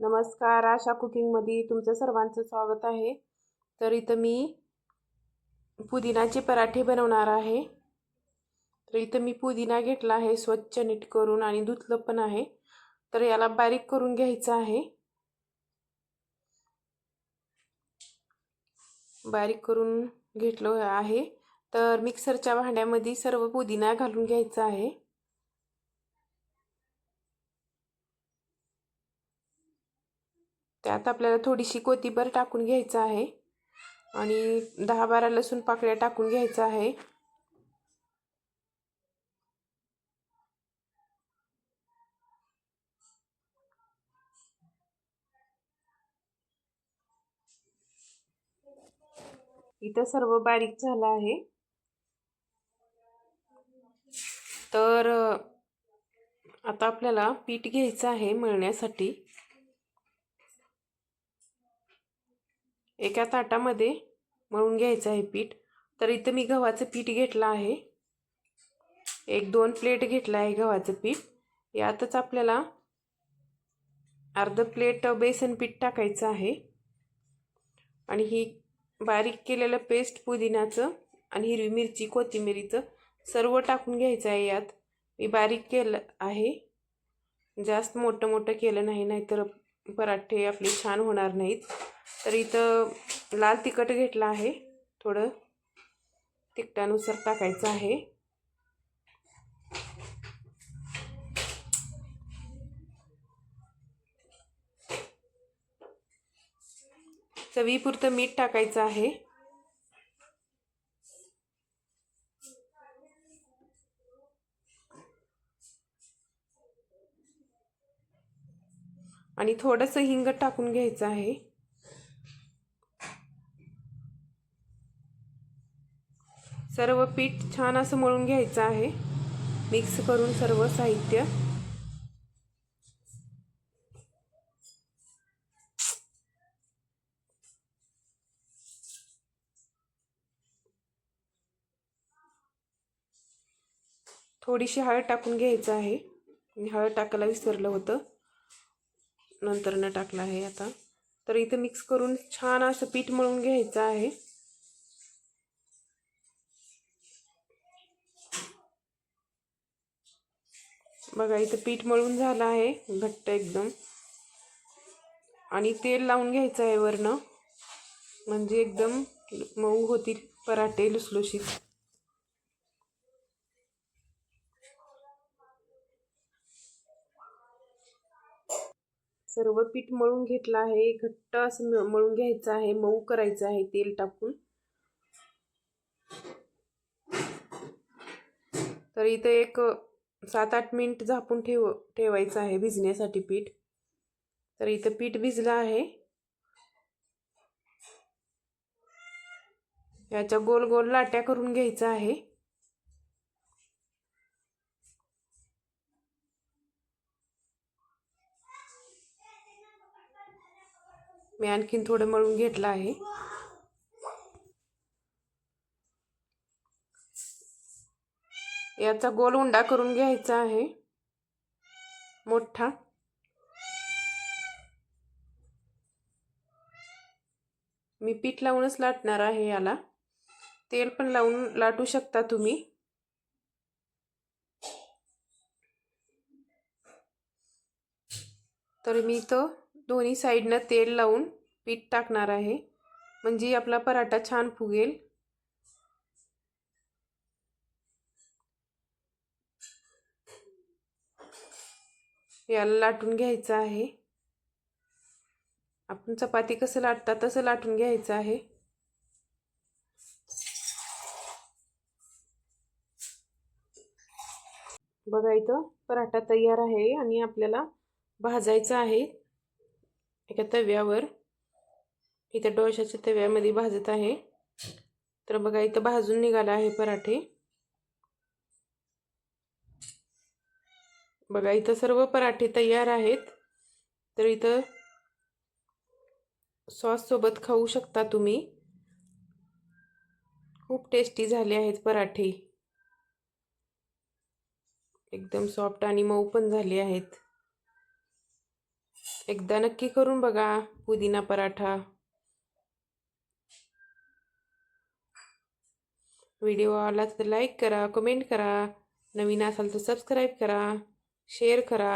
नमस्कार आशा कुकिंगमध्ये तुमचं सर्वांचं स्वागत आहे. तर इथं मी पुदिनाचे पराठे बनवणार आहे. तर इथं मी पुदिना घेतला आहे स्वच्छ नीट करून आणि धुतलं पण आहे. तर याला बारीक करून घ्यायचं आहे. बारीक करून घेतलं आहे. तर मिक्सरच्या भांड्यामध्ये सर्व पुदिना घालून घ्यायचा आहे. त्यात आपल्याला थोडीशी कोथिंबीर टाकून घ्यायचं आहे. आणि दहा बारा लसूण पाकळ्या टाकून घ्यायचं आहे. इथं सर्व बारीक झालं आहे. तर आता आपल्याला पीठ घ्यायचं आहे मळण्यासाठी. एका ताटामध्ये मळून घ्यायचं आहे पीठ. तर इथं मी गव्हाचं पीठ घेतलं आहे. एक दोन प्लेट घेतलं आहे गव्हाचं पीठ. यातच आपल्याला अर्ध प्लेट बेसन पीठ टाकायचं आहे. आणि ही बारीक केलेलं पेस्ट पुदिनाचं आणि हिरवी मिरची कोथिंबिरीचं सर्व टाकून घ्यायचं आहे यात. मी बारीक केलं आहे. जास्त मोठं मोठं केलं नाही नाहीतर पराठे आपले छान होणार नाहीत. तर इथं लाल तिखट घेतलं आहे. थोडं तिखटानुसार टाकायचं आहे. चवीपुरतं मीठ टाकायचं आहे. आणि थोडंसं हिंग टाकून घ्यायचं आहे. सर्व पीठ छान असं मळून घ्यायचं आहे. मिक्स करून सर्व साहित्य. थोडीशी हळद टाकून घ्यायचं आहे. मी हळद टाकायला विसरलं होतं. नंतर न टाकलं आहे आता. तर इथं मिक्स करून छान असं पीठ मळून घ्यायचं आहे. बघा इथं पीठ मळून झालं आहे घट्ट एकदम. आणि तेल लावून घ्यायचं आहे वरनं. म्हणजे एकदम मऊ होतील पराठे लुसलुशीत. सर्व पीठ मळून घेतलं आहे. घट्ट असं मळून घ्यायचं आहे. मऊ करायचं आहे तेल टाकून. तर इथं एक सात आठ मिनिट झापून ठेव ठेवायचं आहे भिजण्यासाठी पीठ. तर इथं पीठ भिजलं आहे. याच्या गोल गोल लाट्या करून घ्यायचं आहे. मी आणखीन थोडं मळून घेतलं आहे. याचा गोल उंडा करून घ्यायचा आहे. मोठा. मी पीठ लावूनच लाटणार आहे याला. तेल पण लावून लाटू शकता तुम्ही. तर मी तो दोन्ही साईडनं तेल लावून पीठ टाकणार आहे. म्हणजे आपला पराठा छान फुगेल. याला लाटून घ्यायचं आहे. आपण चपाती कसं लाटतात तसं लाटून घ्यायचं आहे. बघा इथं पराठा तयार आहे आणि आपल्याला भाजायचं आहे. एका तव्यावर इथं डोशाच्या तव्यामध्ये भाजत आहे. तर बघा इथं भाजून निघाला आहे पराठे. बघा इथं सर्व पराठे तयार आहेत. तर इथं सॉससोबत खाऊ शकता तुम्ही. खूप टेस्टी झाले आहेत पराठे. एकदम सॉफ्ट आणि मऊ पण झाले आहेत. एकदा नक्की करून बघा पुदिना पराठा. व्हिडिओ आला तर लाईक करा कमेंट करा. नवीन असाल तर सबस्क्राईब करा शेअर करा.